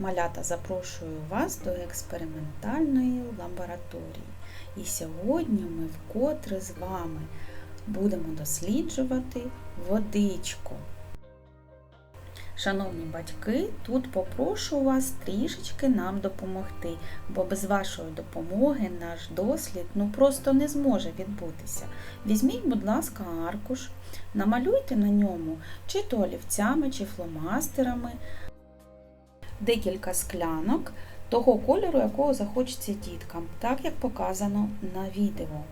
Малята запрошую вас до експериментальної лабораторії. І сьогодні ми вкотре з вами будемо досліджувати водичку. Шановні батьки, тут попрошу вас трішечки нам допомогти, бо без вашої допомоги наш дослід ну просто не зможе відбутися. Візьміть, будь ласка, аркуш, намалюйте на ньому чи то олівцями, чи фломастерами декілька склянок того кольору, якого захочеться діткам, так як показано на відео.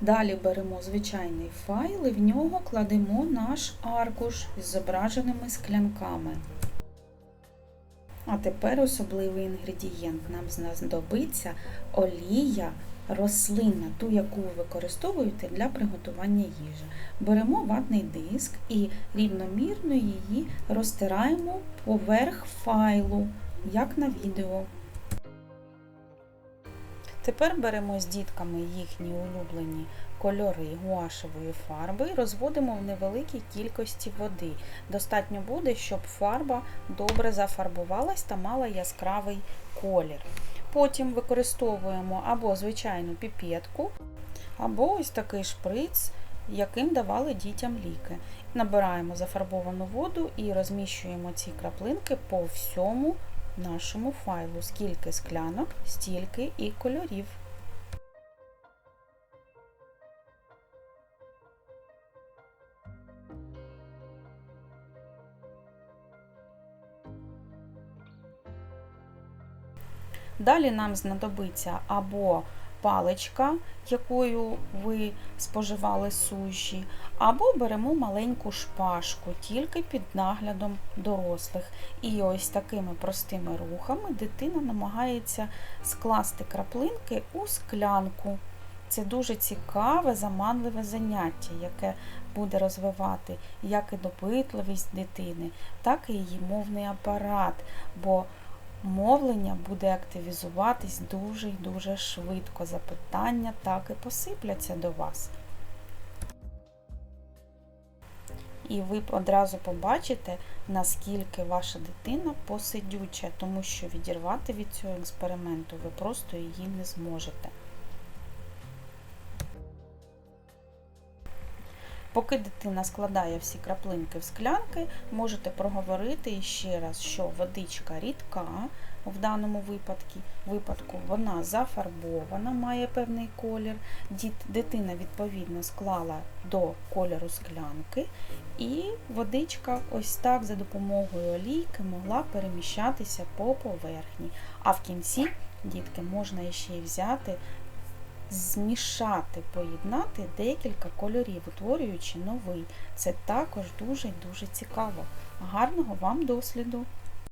Далі беремо звичайний файл і в нього кладемо наш аркуш з зображеними склянками. А тепер особливий інгредієнт. Нам знадобиться олія рослинна, ту, яку ви використовуєте для приготування їжі. Беремо ватний диск і рівномірно її розтираємо поверх файлу, як на відео. Тепер беремо з дітками їхні улюблені кольори гуашевої фарби і розводимо в невеликій кількості води. Достатньо буде, щоб фарба добре зафарбувалась та мала яскравий колір. Потім використовуємо або звичайну піпетку, або ось такий шприц, яким давали дітям ліки. Набираємо зафарбовану воду і розміщуємо ці краплинки по всьому нашому файлу. Скільки склянок, стільки і кольорів. Далі нам знадобиться або паличка, якою ви споживали суші, або беремо маленьку шпажку, тільки під наглядом дорослих. І ось такими простими рухами дитина намагається скласти краплинки у склянку. Це дуже цікаве, заманливе заняття, яке буде розвивати як і допитливість дитини, так і її мовний апарат. бо Мовлення буде активізуватись дуже і дуже швидко. Запитання так і посипляться до вас. І ви одразу побачите, наскільки ваша дитина посидюча, тому що відірвати від цього експерименту ви просто її не зможете. Поки дитина складає всі краплинки в склянки, можете проговорити ще раз, що водичка рідка, в даному випадку, випадку вона зафарбована, має певний колір. Дитина, відповідно, склала до кольору склянки, і водичка ось так за допомогою олійки могла переміщатися по поверхні. А в кінці, дітки, можна ще й взяти змішати, поєднати декілька кольорів, утворюючи новий. Це також дуже дуже цікаво. Гарного вам досліду!